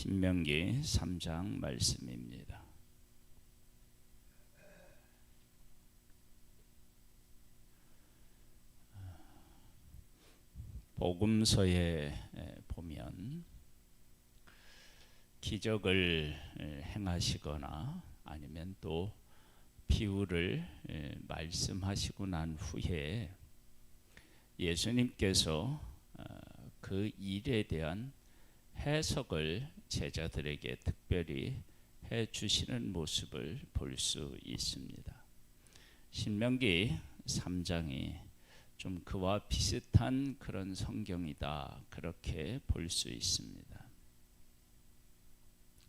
신명기 3장 말씀입니다. 복음서에 보면 기적을 행하시거나 아니면 또 비유를 말씀하시고 난 후에 예수님께서 어, 그 일에 대한 해석을 제자들에게 특별히 해 주시는 모습을 볼 수 있습니다. 신명기 3장이 좀 그와 비슷한 그런 성경이다. 그렇게 볼 수 있습니다.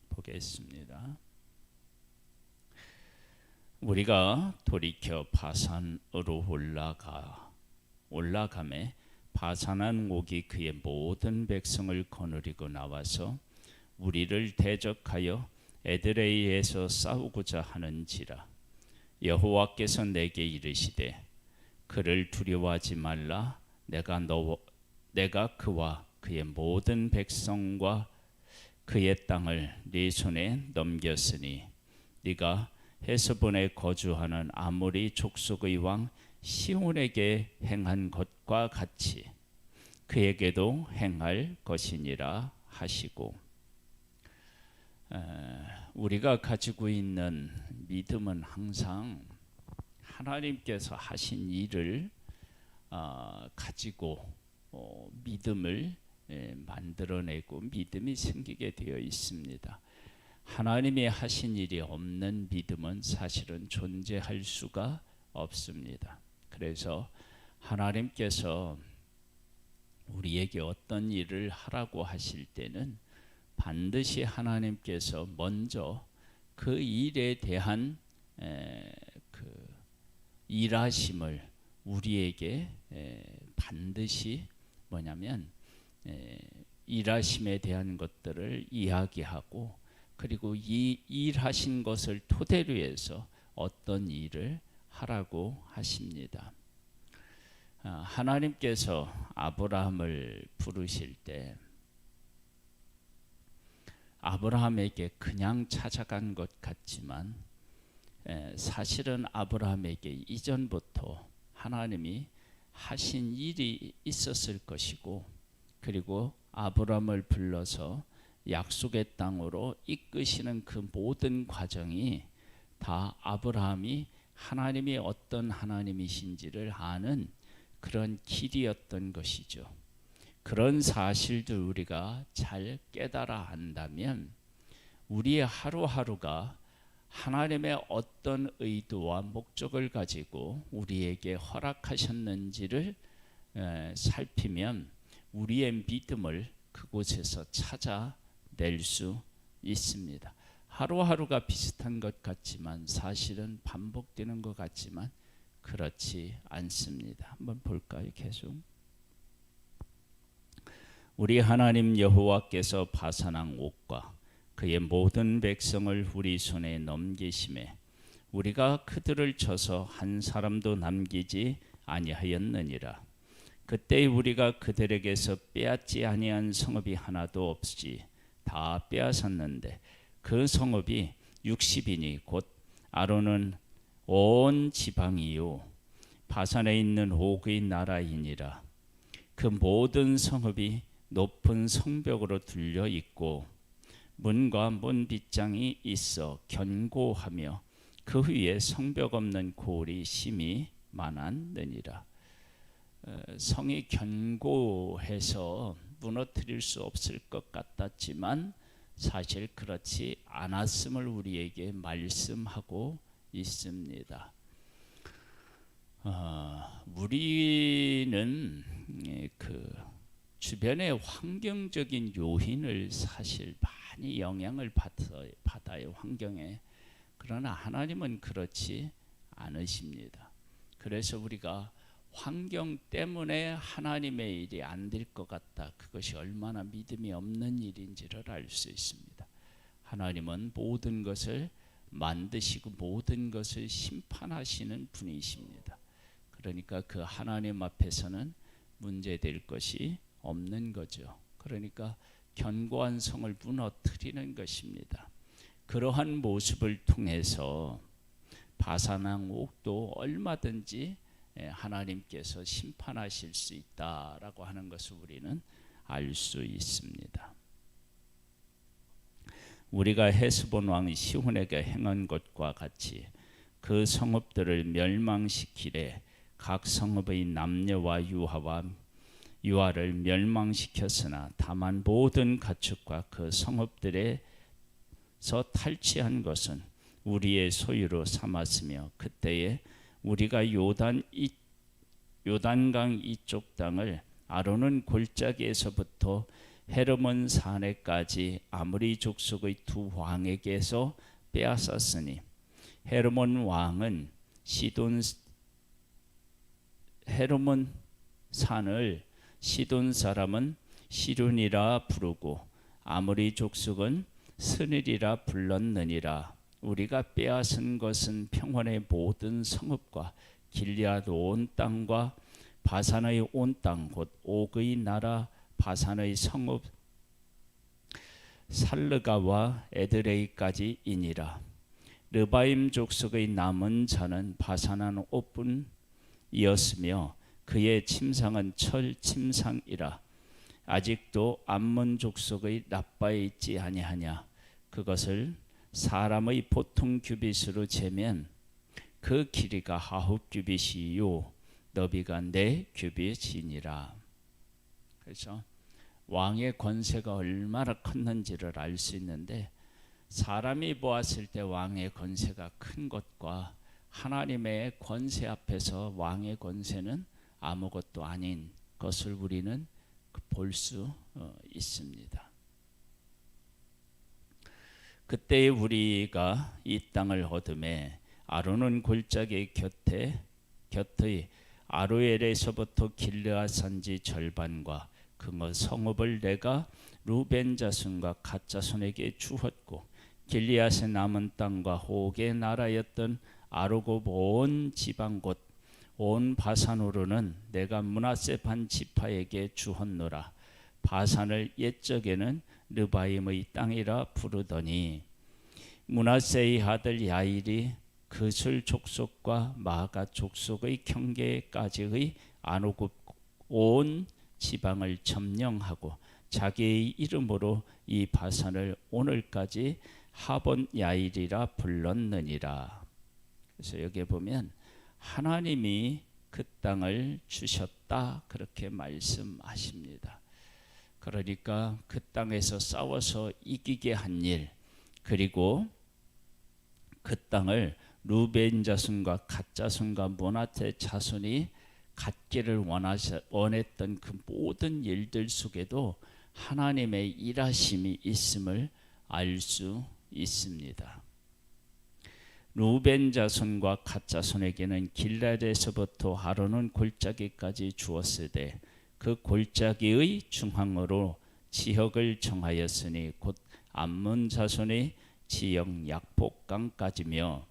보겠습니다. 우리가 돌이켜 바산으로 올라가 올라감에 바산한 옥이 그의 모든 백성을 거느리고 나와서 우리를 대적하여 에드레이에서 싸우고자 하는지라. 여호와께서 내게 이르시되 그를 두려워하지 말라. 내가 너 내가 그와 그의 모든 백성과 그의 땅을 네 손에 넘겼으니 네가 헤스본에 거주하는 아모리 족속의 왕 시온에게 행한 것과 같이 그에게도 행할 것이니라 하시고 우리가 가지고 있는 믿음은 항상 하나님께서 하신 일을 어, 가지고 어, 믿음을 만들어내고 믿음이 생기게 되어 있습니다. 하나님이 하신 일이 없는 믿음은 사실은 존재할 수가 없습니다. 그래서 하나님께서 우리에게 어떤 일을 하라고 하실 때는 반드시 하나님께서 먼저 그 일에 대한 에, 그 일하심을 우리에게 에, 반드시 뭐냐면 에, 일하심에 대한 것들을 이야기하고 그리고 이 일하신 것을 토대로 해서 어떤 일을 하라고 하십니다. 아, 하나님께서 아브라함을 부르실 때 아브라함에게 그냥 찾아간 것 같지만 사실은 아브라함에게 이전부터 하나님이 하신 일이 있었을 것이고 그리고 아브라함을 불러서 약속의 땅으로 이끄시는 그 모든 과정이 다 아브라함이 하나님이 어떤 하나님이신지를 아는 그런 길이었던 것이죠. 그런 사실들 우리가 잘 깨달아 한다면 우리의 하루하루가 하나님의 어떤 의도와 목적을 가지고 우리에게 허락하셨는지를 살피면 우리의 믿음을 그곳에서 찾아낼 수 있습니다. 하루하루가 비슷한 것 같지만 사실은 반복되는 것 같지만 그렇지 않습니다. 한번 볼까요? 계속. 우리 하나님 여호와께서 바산왕 옥과 그의 모든 백성을 우리 손에 넘기심에 우리가 그들을 쳐서 한 사람도 남기지 아니하였느니라. 그때 우리가 그들에게서 빼앗지 아니한 성읍이 하나도 없이 다 빼앗았는데 그 성읍이 60이니 곧 아론은 온 지방이요 바산에 있는 옥의 나라이니라. 그 모든 성읍이 높은 성벽으로 둘려 있고 문과 문 빗장이 있어 견고하며 그 위에 성벽 없는 고리 심이 많았느니라. 어, 성이 견고해서 무너뜨릴 수 없을 것 같았지만 사실 그렇지 않았음을 우리에게 말씀하고 있습니다. 어, 우리는 예, 그 주변의 환경적인 요인을 사실 많이 영향을 받아요 환경에 그러나 하나님은 그렇지 않으십니다. 그래서 우리가 환경 때문에 하나님의 일이 안 될 것 같다. 그것이 얼마나 믿음이 없는 일인지를 알 수 있습니다. 하나님은 모든 것을 만드시고 모든 것을 심판하시는 분이십니다. 그러니까 그 하나님 앞에서는 문제될 것이 없는 거죠. 그러니까 견고한 성을 무너뜨리는 것입니다. 그러한 모습을 통해서 바산왕 옥도 얼마든지 예, 하나님께서 심판하실 수 있다라고 하는 것을 우리는 알 수 있습니다. 우리가 헤스본 왕 시혼에게 행한 것과 같이 그 성읍들을 멸망시키되 각 성읍의 남녀와 유하와 유아를 멸망시켰으나 다만 모든 가축과 그 성읍들에서 탈취한 것은 우리의 소유로 삼았으며 그때에 우리가 요단 이 요단강 이쪽 땅을 아론은 골짜기에서부터 헤르몬 산에까지 아무리 족속의 두 왕에게서 빼앗았으니 헤르몬 왕은 시돈 헤르몬 산을 시돈 사람은 시륜이라 부르고 아무리 족속은 스늘이라 불렀느니라 우리가 빼앗은 것은 평원의 모든 성읍과 길리앗 온 땅과 바산의 온 땅 곧 옥의 나라 바산의 성읍 살르가와 에드레이까지 이니라. 르바임 족속의 남은 자는 바산한 옷뿐이었으며 그의 침상은 철 침상이라. 아직도 암몬 족속의 라빠에 있지 아니하냐. 그것을 사람의 보통 규빗으로 재면 그 길이가 하흡 규빗이요 너비가 네 규빗이니라. 그래서 왕의 권세가 얼마나 컸는지를 알 수 있는데 사람이 보았을 때 왕의 권세가 큰 것과 하나님의 권세 앞에서 왕의 권세는 아무것도 아닌 것을 우리는 볼수 어, 있습니다. 그때 우리가 이 땅을 얻음에 아론은 골짜기 곁에 곁의 아로엘에서부터 길르아 산지 절반과 그뭐 성읍을 내가 루벤 자손과 갓 자손에게 주었고 길리앗의 남은 땅과 호의 나라였던 아르곱 온 지방 곧 온 바산으로는 내가 문하세 반 지파에게 주었노라. 바산을 옛적에는 르바임의 땅이라 부르더니 문하세의 아들 야일이 그술 족속과 마가 족속의 경계까지의 안오급 온 지방을 점령하고 자기의 이름으로 이 바산을 오늘까지 하본 야일이라 불렀느니라. 그래서 여기에 보면 하나님이 그 땅을 주셨다 그렇게 말씀하십니다. 그러니까 그 땅에서 싸워서 이기게 한 일, 그리고 그 땅을 루벤 자손과 갓 자손과 모나테 자손이 갖기를 원했던 그 모든 일들 속에도 하나님의 일하심이 있음을 알 수 있습니다. 루벤 자손과 갓 자손에게는 길라에서부터 하루는 골짜기까지 주었을 때 그 골짜기의 중앙으로 지역을 정하였으니 곧 암몬 자손의 지역 약복강까지며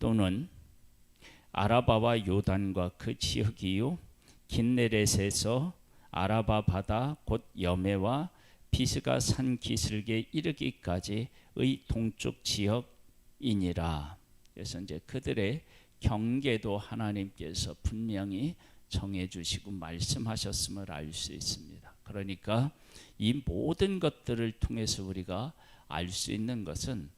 또는 아라바와 요단과 그 지역이요 긴네렛에서 아라바 바다 곧 여메와 비스가 산 기슭에 이르기까지의 동쪽 지역이니라. 그래서 이제 그들의 경계도 하나님께서 분명히 정해 주시고 말씀하셨음을 알 수 있습니다. 그러니까 이 모든 것들을 통해서 우리가 알 수 있는 것은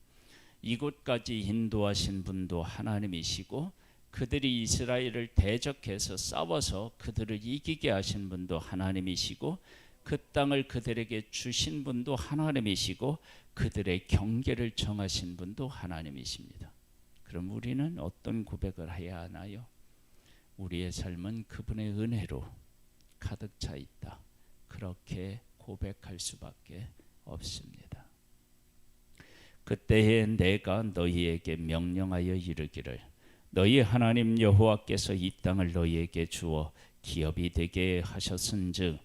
이곳까지 인도하신 분도 하나님이시고 그들이 이스라엘을 대적해서 싸워서 그들을 이기게 하신 분도 하나님이시고 그 땅을 그들에게 주신 분도 하나님이시고 그들의 경계를 정하신 분도 하나님이십니다. 그럼 우리는 어떤 고백을 해야 하나요? 우리의 삶은 그분의 은혜로 가득 차 있다. 그렇게 고백할 수밖에 없습니다. 그때에 내가 너희에게 명령하여 이르기를 너희 하나님 여호와께서 이 땅을 너희에게 주어 기업이 되게 하셨은즉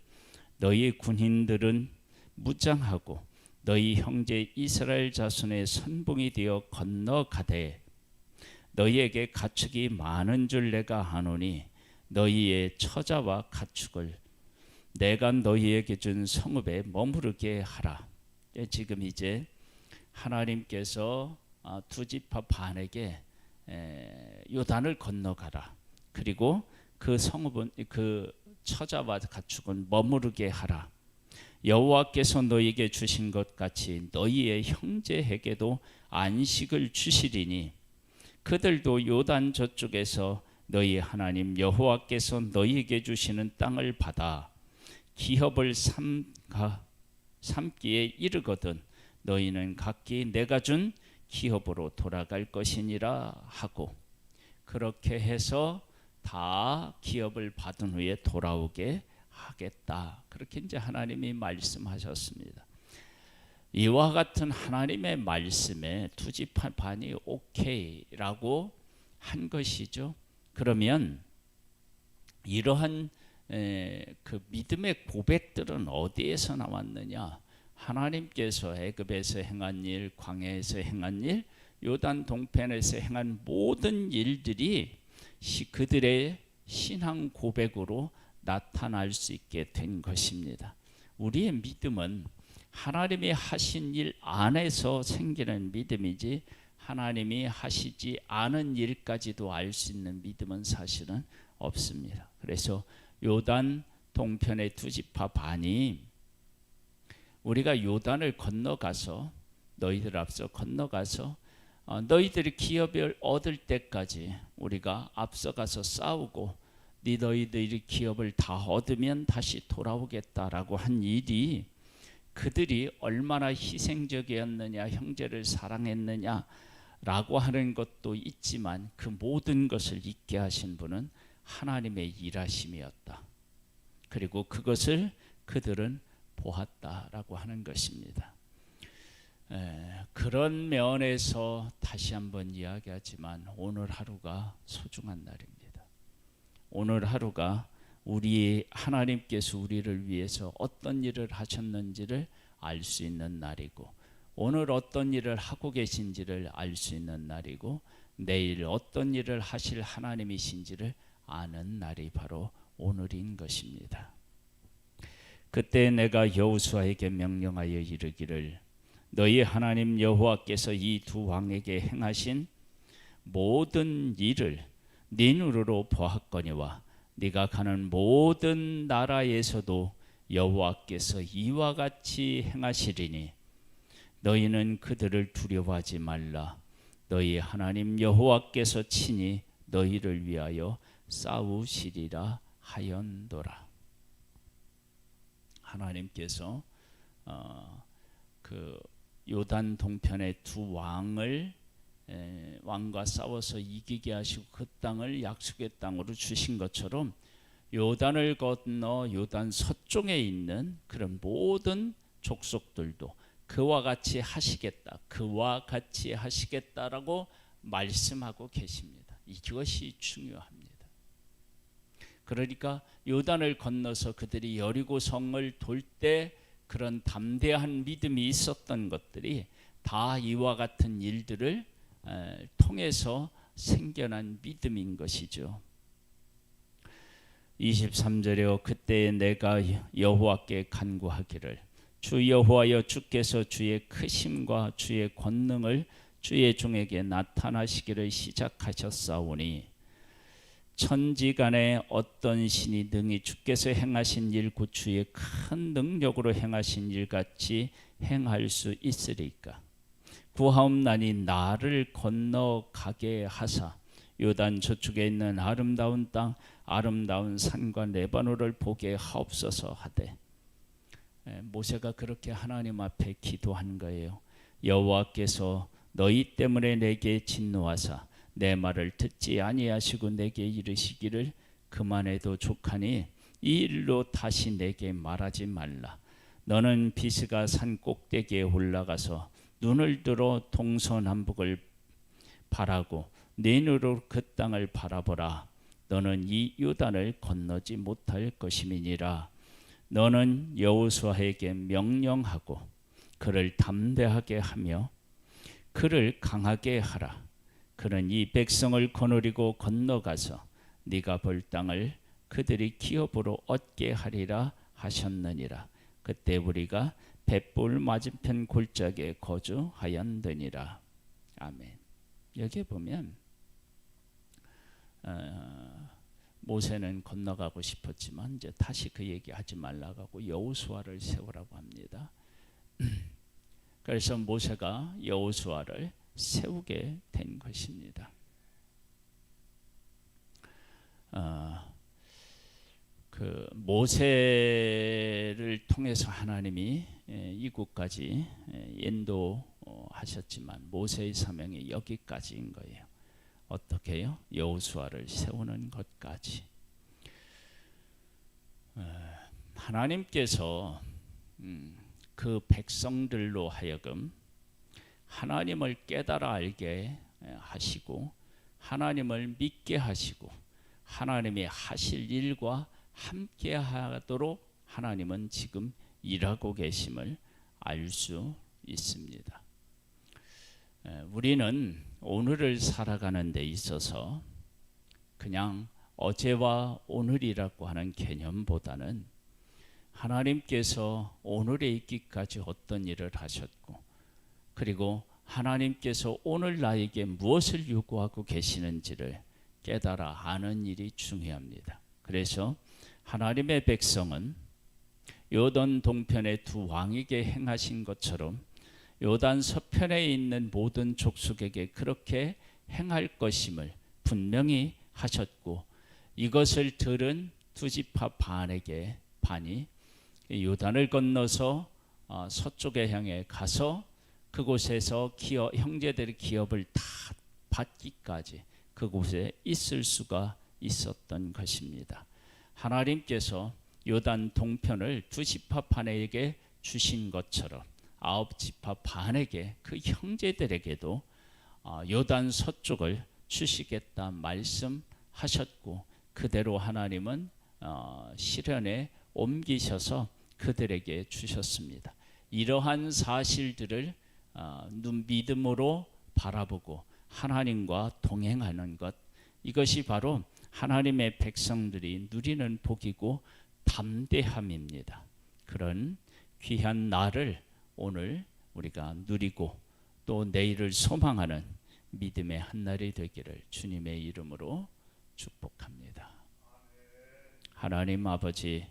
너희 군인들은 무장하고 너희 형제 이스라엘 자손의 선봉이 되어 건너가되 너희에게 가축이 많은 줄 내가 아노니 너희의 처자와 가축을 내가 너희에게 준 성읍에 머무르게 하라. 예, 지금 이제 하나님께서 아, 두 지파 반에게 요단을 건너가라. 그리고 그 성읍은 그 처자와 가축은 머무르게 하라. 여호와께서 너희에게 주신 것 같이 너희의 형제에게도 안식을 주시리니 그들도 요단 저쪽에서 너희 하나님 여호와께서 너희에게 주시는 땅을 받아 기업을 삼가 삼기에 이르거든 너희는 각기 내가 준 기업으로 돌아갈 것이니라 하고 그렇게 해서 다 기업을 받은 후에 돌아오게 하겠다. 그렇게 이제 하나님이 말씀하셨습니다. 이와 같은 하나님의 말씀에 투지판 반이 오케이라고 한 것이죠. 그러면 이러한 에, 그 믿음의 고백들은 어디에서 나왔느냐? 하나님께서 애굽에서 행한 일, 광야에서 행한 일, 요단 동편에서 행한 모든 일들이 그들의 신앙 고백으로 나타날 수 있게 된 것입니다. 우리의 믿음은 하나님이 하신 일 안에서 생기는 믿음이지 하나님이 하시지 않은 일까지도 알 수 있는 믿음은 사실은 없습니다. 그래서 요단 동편의 두 지파 반이 우리가 요단을 건너가서 너희들 앞서 건너가서 어, 너희들이 기업을 얻을 때까지 우리가 앞서가서 싸우고 네 너희들이 기업을 다 얻으면 다시 돌아오겠다라고 한 일이 그들이 얼마나 희생적이었느냐 형제를 사랑했느냐 라고 하는 것도 있지만 그 모든 것을 잊게 하신 분은 하나님의 일하심이었다. 그리고 그것을 그들은 보았다라고 하는 것입니다. 에, 그런 면에서 다시 한번 이야기하지만 오늘 하루가 소중한 날입니다. 오늘 하루가 우리 하나님께서 우리를 위해서 어떤 일을 하셨는지를 알 수 있는 날이고 오늘 어떤 일을 하고 계신지를 알 수 있는 날이고 내일 어떤 일을 하실 하나님이신지를 아는 날이 바로 오늘인 것입니다. 그때 내가 여호수아에게 명령하여 이르기를 너희 하나님 여호와께서 이 두 왕에게 행하신 모든 일을 네 눈으로 보았거니와 네가 가는 모든 나라에서도 여호와께서 이와 같이 행하시리니 너희는 그들을 두려워하지 말라. 너희 하나님 여호와께서 친히 너희를 위하여 싸우시리라 하연도라. 하나님께서 어, 그 요단 동편의 두 왕을 에, 왕과 싸워서 이기게 하시고 그 땅을 약속의 땅으로 주신 것처럼 요단을 건너 요단 서쪽에 있는 그런 모든 족속들도 그와 같이 하시겠다. 그와 같이 하시겠다라고 말씀하고 계십니다. 이것이 중요합니다. 그러니까 요단을 건너서 그들이 여리고 성을 돌 때 그런 담대한 믿음이 있었던 것들이 다 이와 같은 일들을 통해서 생겨난 믿음인 것이죠. 23절에 그때 내가 여호와께 간구하기를 주 여호와여 주께서 주의 크심과 주의 권능을 주의 종에게 나타나시기를 시작하셨사오니 천지간에 어떤 신이 능히 주께서 행하신 일 구추의 큰 능력으로 행하신 일 같이 행할 수 있으리까 구하옵나니 나를 건너가게 하사. 요단 저쪽에 있는 아름다운 땅 아름다운 산과 레바노를 보게 하옵소서 하되. 모세가 그렇게 하나님 앞에 기도한 거예요. 여호와께서 너희 때문에 내게 진노하사 내 말을 듣지 아니하시고 내게 이르시기를 그만해도 족하니 이 일로 다시 내게 말하지 말라. 너는 비스가 산 꼭대기에 올라가서 눈을 들어 동서남북을 바라고 내 눈으로 그 땅을 바라보라. 너는 이 요단을 건너지 못할 것임이니라. 너는 여호수아에게 명령하고 그를 담대하게 하며 그를 강하게 하라. 그는 이 백성을 거느리고 건너가서 네가 볼 땅을 그들이 기업으로 얻게 하리라 하셨느니라 그때 우리가 뱃불 맞은편 골짜기에 거주하였느니라 아멘 여기 보면 어, 모세는 건너가고 싶었지만 이제 다시 그 얘기 하지 말라고 여호수아를 세우라고 합니다. 그래서 모세가 여호수아를 세우게 된 것입니다. 그 모세를 통해서 하나님이 예, 이곳까지 예, 인도하셨지만 모세의 사명이 여기까지인 거예요. 어떻게요? 여호수아를 세우는 것까지. 어, 하나님께서 음, 그 백성들로 하여금 하나님을 깨달아 알게 예, 하시고 하나님을 믿게 하시고 하나님이 하실 일과 함께 하도록 하나님은 지금 일하고 계심을 알 수 있습니다. 에, 우리는 오늘을 살아가는 데 있어서 그냥 어제와 오늘이라고 하는 개념보다는 하나님께서 오늘에 있기까지 어떤 일을 하셨고 그리고 하나님께서 오늘 나에게 무엇을 요구하고 계시는지를 깨달아 아는 일이 중요합니다. 그래서 하나님의 백성은 요단 동편의 두 왕에게 행하신 것처럼 요단 서편에 있는 모든 족속에게 그렇게 행할 것임을 분명히 하셨고 이것을 들은 두 지파 반에게 반이 요단을 건너서 어, 서쪽에 향해 가서 그곳에서 기업, 형제들의 기업을 다 받기까지 그곳에 있을 수가 있었던 것입니다. 하나님께서 요단 동편을 두 지파 반에게 주신 것처럼 아홉 지파 반에게 그 형제들에게도 어, 요단 서쪽을 주시겠다 말씀하셨고 그대로 하나님은 어, 실현에 옮기셔서 그들에게 주셨습니다. 이러한 사실들을 어, 눈 믿음으로 바라보고 하나님과 동행하는 것 이것이 바로 하나님의 백성들이 누리는 복이고 담대함입니다. 그런 귀한 날을 오늘 우리가 누리고 또 내일을 소망하는 믿음의 한 날이 되기를 주님의 이름으로 축복합니다. 하나님 아버지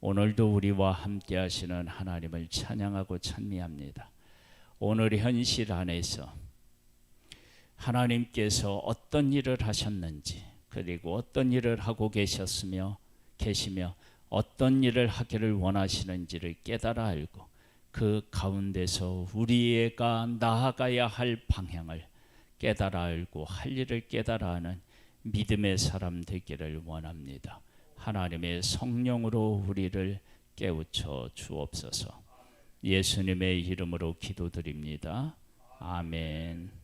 오늘도 우리와 함께 하시는 하나님을 찬양하고 찬미합니다. 오늘 현실 안에서 하나님께서 어떤 일을 하셨는지 그리고 어떤 일을 하고 계셨으며 계시며 어떤 일을 하기를 원하시는지를 깨달아 알고 그 가운데서 우리가 나아가야 할 방향을 깨달아 알고 할 일을 깨달아 하는 믿음의 사람 되기를 원합니다. 하나님의 성령으로 우리를 깨우쳐 주옵소서. 예수님의 이름으로 기도드립니다. 아멘.